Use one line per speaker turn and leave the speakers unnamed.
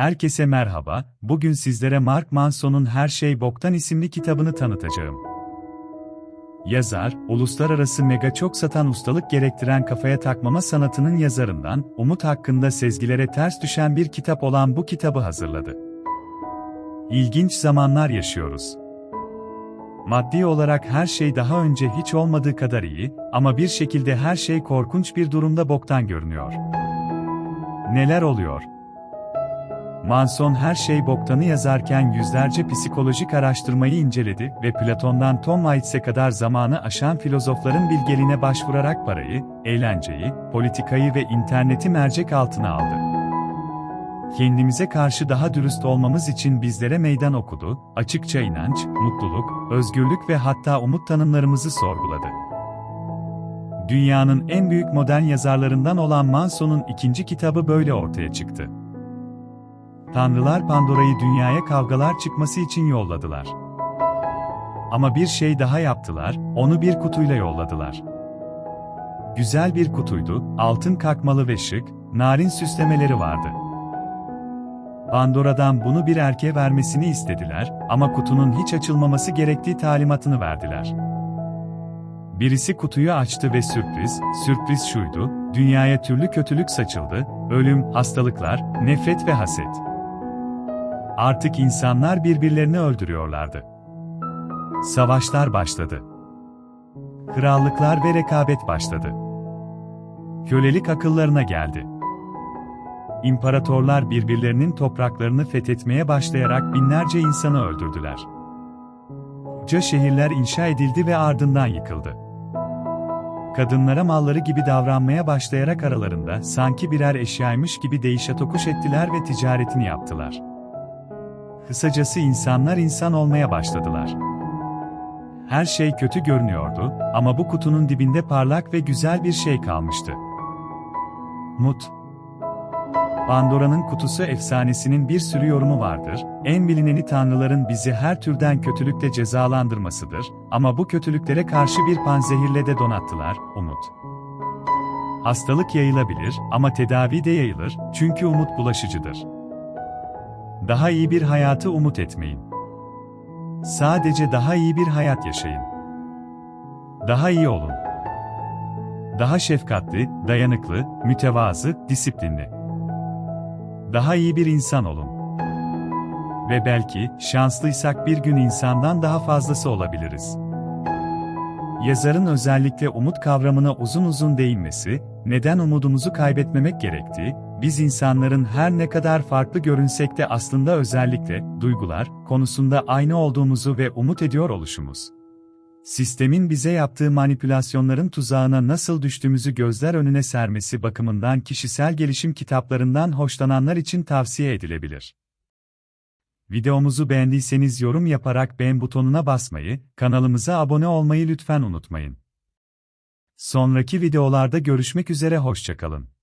Herkese merhaba, bugün sizlere Mark Manson'un Her Şey Boktan isimli kitabını tanıtacağım. Yazar, uluslararası mega çok satan ustalık gerektiren kafaya takmama sanatının yazarından, umut hakkında sezgilere ters düşen bir kitap olan bu kitabı hazırladı. İlginç zamanlar yaşıyoruz. Maddi olarak her şey daha önce hiç olmadığı kadar iyi ama bir şekilde her şey korkunç bir durumda boktan görünüyor. Neler oluyor? Manson her şey boktanı yazarken yüzlerce psikolojik araştırmayı inceledi ve Platon'dan Tom Waits'e kadar zamanı aşan filozofların bilgeliğine başvurarak parayı, eğlenceyi, politikayı ve interneti mercek altına aldı. Kendimize karşı daha dürüst olmamız için bizlere meydan okudu, açıkça inanç, mutluluk, özgürlük ve hatta umut tanımlarımızı sorguladı. Dünyanın en büyük modern yazarlarından olan Manson'un ikinci kitabı böyle ortaya çıktı. Tanrılar Pandora'yı dünyaya kavgalar çıkması için yolladılar. Ama bir şey daha yaptılar, onu bir kutuyla yolladılar. Güzel bir kutuydu, altın kakmalı ve şık, narin süslemeleri vardı. Pandora'dan bunu bir erkeğe vermesini istediler ama kutunun hiç açılmaması gerektiği talimatını verdiler. Birisi kutuyu açtı ve sürpriz, sürpriz şuydu, dünyaya türlü kötülük saçıldı, ölüm, hastalıklar, nefret ve haset. Artık insanlar birbirlerini öldürüyorlardı. Savaşlar başladı. Krallıklar ve rekabet başladı. Kölelik akıllarına geldi. İmparatorlar birbirlerinin topraklarını fethetmeye başlayarak binlerce insanı öldürdüler. Ca şehirler inşa edildi ve ardından yıkıldı. Kadınlara malları gibi davranmaya başlayarak aralarında sanki birer eşyaymış gibi değişe tokuş ettiler ve ticaretini yaptılar. Kısacası insanlar insan olmaya başladılar. Her şey kötü görünüyordu ama bu kutunun dibinde parlak ve güzel bir şey kalmıştı. Mut. Pandora'nın kutusu efsanesinin bir sürü yorumu vardır. En bilineni tanrıların bizi her türden kötülükle cezalandırmasıdır ama bu kötülüklere karşı bir panzehirle de donattılar, umut. Hastalık yayılabilir ama tedavi de yayılır çünkü umut bulaşıcıdır. Daha iyi bir hayatı umut etmeyin. Sadece daha iyi bir hayat yaşayın. Daha iyi olun. Daha şefkatli, dayanıklı, mütevazı, disiplinli. Daha iyi bir insan olun. Ve belki, şanslıysak bir gün insandan daha fazlası olabiliriz. Yazarın özellikle umut kavramına uzun uzun değinmesi, neden umudumuzu kaybetmemek gerektiği, biz insanların her ne kadar farklı görünsek de aslında özellikle, duygular, konusunda aynı olduğumuzu ve umut ediyor oluşumuz. Sistemin bize yaptığı manipülasyonların tuzağına nasıl düştüğümüzü gözler önüne sermesi bakımından kişisel gelişim kitaplarından hoşlananlar için tavsiye edilebilir. Videomuzu beğendiyseniz yorum yaparak beğen butonuna basmayı, kanalımıza abone olmayı lütfen unutmayın. Sonraki videolarda görüşmek üzere hoşçakalın.